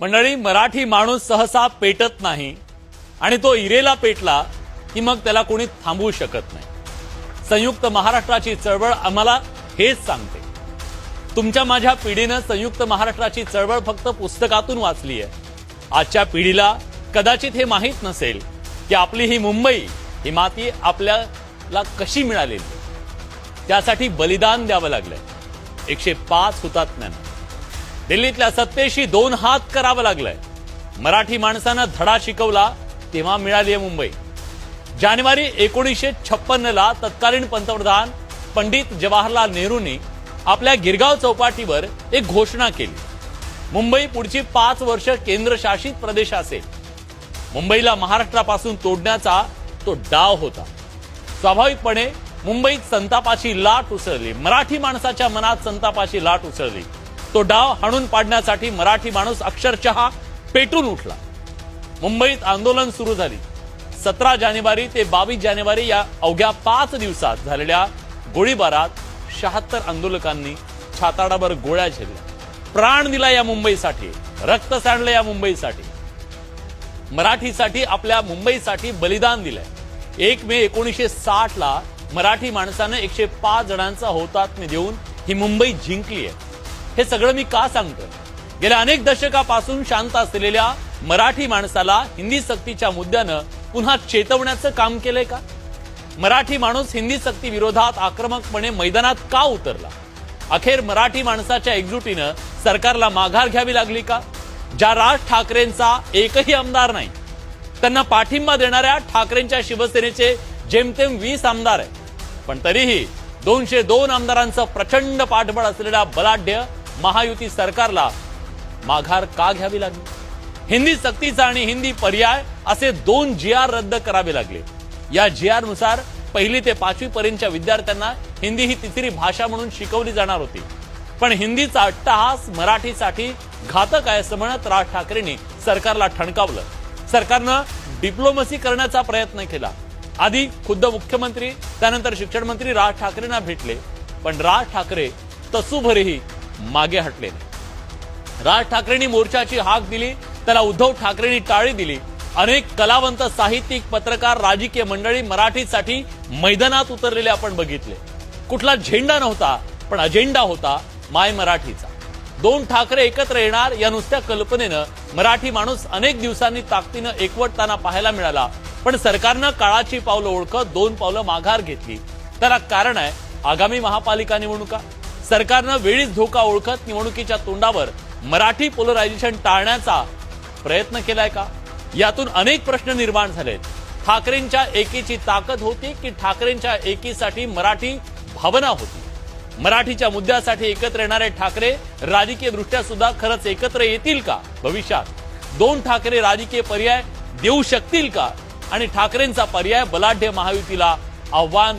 मंडळी मराठी माणूस सहसा पेटत नाही आणि तो इरेला पेटला की मग त्याला कोणी थांबवू शकत नाही. संयुक्त महाराष्ट्राची चळवळ आम्हाला हेच सांगते. तुमच्या माझ्या पिढीनं संयुक्त महाराष्ट्राची चळवळ फक्त पुस्तकातून वाचली आहे आजच्या पिढीला कदाचित हे माहीत नसेल की आपली ही मुंबई ही माती आपल्याला कशी मिळालेली? त्यासाठी बलिदान द्यावं लागलंय. एकशे पाच हुतात्म्यांना. दिल्लीतल्या सत्तेशी दोन हात करावं लागलंय. मराठी माणसानं धडा शिकवला तेव्हा मिळाली आहे मुंबई. जानेवारी एकोणीसशे छप्पन्नला तत्कालीन पंतप्रधान पंडित जवाहरलाल नेहरूंनी आपल्या गिरगाव चौपाटीवर एक घोषणा केली. मुंबई पुढची पाच वर्ष केंद्रशासित प्रदेश असेल. मुंबईला महाराष्ट्रापासून तोडण्याचा तो डाव होता. स्वाभाविकपणे मुंबईत संतापाची लाट उसळली. मराठी माणसाच्या मनात संतापाची लाट उसळली. तो डाव हाणून पाडण्यासाठी मराठी माणूस अक्षरशः पेटून उठला. मुंबईत आंदोलन सुरू झाली. सतरा जानेवारी ते बावीस जानेवारी या अवघ्या पाच दिवसात झालेल्या गोळीबारात शहात्तर आंदोलकांनी छाताडावर गोळ्या झेलल्या प्राण दिला या मुंबईसाठी रक्त सांडलं या मुंबईसाठी. मराठीसाठी आपल्या मुंबईसाठी बलिदान दिलंय. एक मे एकोणीसशे साठ ला मराठी माणसानं एकशे पाच जणांचा हौतात्म्य देऊन ही मुंबई जिंकली आहे हे सगळं मी का सांगतोय? गेल्या अनेक दशकापासून शांत असलेल्या मराठी माणसाला हिंदी सक्तीच्या मुद्द्यानं पुन्हा चेतवण्याचं काम केलंय का? मराठी माणूस हिंदी सक्ती विरोधात आक्रमकपणे मैदानात का उतरला? अखेर मराठी माणसाच्या एकजुटीनं सरकारला माघार घ्यावी लागली का? ज्या राज ठाकरेंचा एकही आमदार नाही त्यांना पाठिंबा देणाऱ्या ठाकरेंच्या शिवसेनेचे जेमतेम वीस आमदार आहेत. पण तरीही दोनशे दोन आमदारांचं प्रचंड पाठबळ असलेल्या बलाढ्य महायुती सरकारला माघार का घ्यावी लागली? हिंदी सक्तीचा आणि हिंदी पर्याय असे दोन जी आर रद्द करावे लागले. या जी आरनुसार पहिली ते पाचवी पर्यंतच्या विद्यार्थ्यांना हिंदी ही तिसरी भाषा म्हणून शिकवली जाणार होती. पण हिंदीचा अट्टहास मराठीसाठी घातक आहे असं म्हणत राज ठाकरेंनी सरकारला ठणकावलं. सरकारनं डिप्लोमसी करण्याचा प्रयत्न केला. आधी खुद्द मुख्यमंत्री त्यानंतर शिक्षण मंत्री राज ठाकरेंना भेटले. पण राज ठाकरे तसूभरही मागे हटले नाही राज ठाकरेंनी मोर्चाची हाक दिली त्याला उद्धव ठाकरेंनी टाळी दिली. अनेक कलावंत साहित्यिक पत्रकार राजकीय मंडळी मराठीसाठी मैदानात उतरलेले आपण बघितले. कुठला झेंडा नव्हता पण अजेंडा होता माय मराठीचा. दोन ठाकरे एकत्र येणार या नुसत्या कल्पनेनं मराठी माणूस अनेक दिवसांनी ताकदीनं एकवटताना पाहायला मिळाला. पण सरकारनं काळाची पावलं ओळखत दोन पावलं माघार घेतली. त्याला कारण आहे आगामी महापालिका निवडणुका. सरकारनं वेळीच धोका ओळखत निवडणुकीच्या तोंडावर मराठी पोलरायझेशन टाळण्याचा प्रयत्न केलाय का? यातून अनेक प्रश्न निर्माण झालेत. ठाकरेंच्या एकीची ताकद होती की ठाकरेंच्या एकीसाठी मराठी भावना होती? मराठीच्या मुद्द्यासाठी एकत्र येणारे ठाकरे राजकीय दृष्ट्या सुद्धा खरंच एकत्र येतील का भविष्यात? दोन ठाकरे राजकीय पर्याय देऊ शकतील का? आणि ठाकरेंचा पर्याय बलाढ्य महायुतीला आव्हान